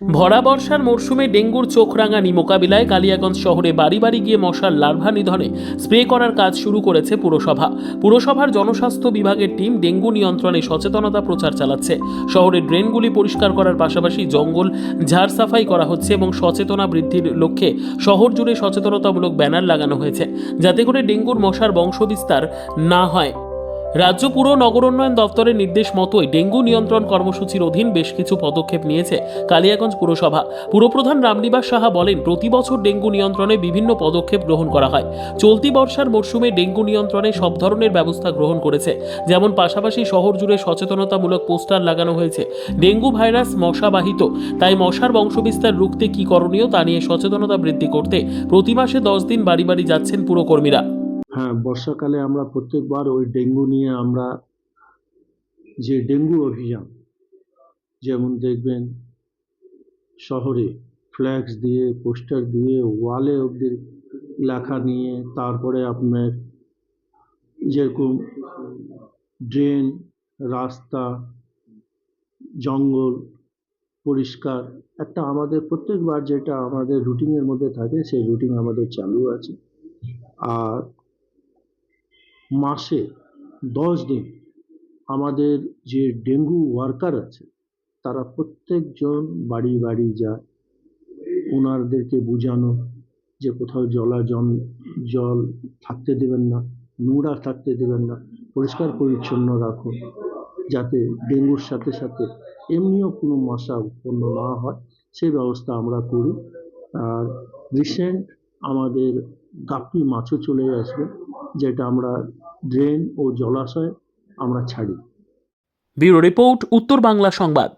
ভরা বর্ষার মরশুমে ডেঙ্গুর চোখ রাঙানি মোকাবিলায় কালিয়াগঞ্জ শহরে বাড়ি বাড়ি গিয়ে মশার লার্ভা নিধনে স্প্রে করার কাজ শুরু করেছে পুরসভা। পুরসভার জনস্বাস্থ্য বিভাগের টিম ডেঙ্গু নিয়ন্ত্রণে সচেতনতা প্রচার চালাচ্ছে। শহরের ড্রেনগুলি পরিষ্কার করার পাশাপাশি জঙ্গল ঝাড় সাফাই করা হচ্ছে এবং সচেতনা বৃদ্ধির লক্ষ্যে শহর জুড়ে সচেতনতামূলক ব্যানার লাগানো হয়েছে, যাতে করে ডেঙ্গুর মশার বংশবিস্তার না হয়। রাজ্য পুর নগরোন্নয়ন দপ্তরের নির্দেশ মতোই ডেঙ্গু নিয়ন্ত্রণ কর্মসূচির অধীন বেশ কিছু পদক্ষেপ নিয়েছে কালিয়াগঞ্জ পুরসভা। পুরপ্রধান রামনিবাস সাহা বলেন, প্রতি বছর ডেঙ্গু নিয়ন্ত্রণে বিভিন্ন পদক্ষেপ গ্রহণ করা হয়। চলতি বর্ষার মরশুমে ডেঙ্গু নিয়ন্ত্রণে সব ধরনের ব্যবস্থা গ্রহণ করেছে। যেমন পাশাপাশি শহর জুড়ে সচেতনতামূলক পোস্টার লাগানো হয়েছে। ডেঙ্গু ভাইরাস মশাবাহিত। তাই মশার বংশবিস্তার রুখতে কী করণীয় তা নিয়ে সচেতনতা বৃদ্ধি করতে প্রতি মাসে দশ দিন বাড়ি বাড়ি যাচ্ছেন পুরকর্মীরা। হ্যাঁ বর্ষাকালে আমরা প্রত্যেকবার ওই ডেঙ্গু নিয়ে আমরা যে ডেঙ্গু অভিযান, যেমন দেখবেন শহরে ফ্ল্যাক্স দিয়ে পোস্টার দিয়ে ওয়ালে অবধি লেখা নিয়ে, তারপরে আপনার যেরকম ড্রেন রাস্তা, জঙ্গল পরিষ্কার, একটা আমাদের প্রত্যেকবার যেটা আমাদের রুটিনের মধ্যে থাকে, সেই রুটিন আমাদের চালু আছে। আর মাসে দশ দিন আমাদের যে ডেঙ্গু ওয়ার্কার আছে, তারা প্রত্যেকজন বাড়ি বাড়ি যায়। ওনাদেরকে বোঝানো যে কোথাও জলা জল জল থাকতে দেবেন না, নোংরা থাকতে দেবেন না, পরিষ্কার পরিচ্ছন্ন রাখুন, যাতে ডেঙ্গুর সাথে সাথে এমনিও কোনো মশা উৎপন্ন না হয়। সেই ব্যবস্থা আমরা করি। আর রিসেন্ট আমাদের গাপ্পি মাছও চলে আসবে। যেটা আমরা ড্রেন ও জলাশয়ে আমরা ছাড়ি। ব্যুরো রিপোর্ট উত্তর বাংলা সংবাদ।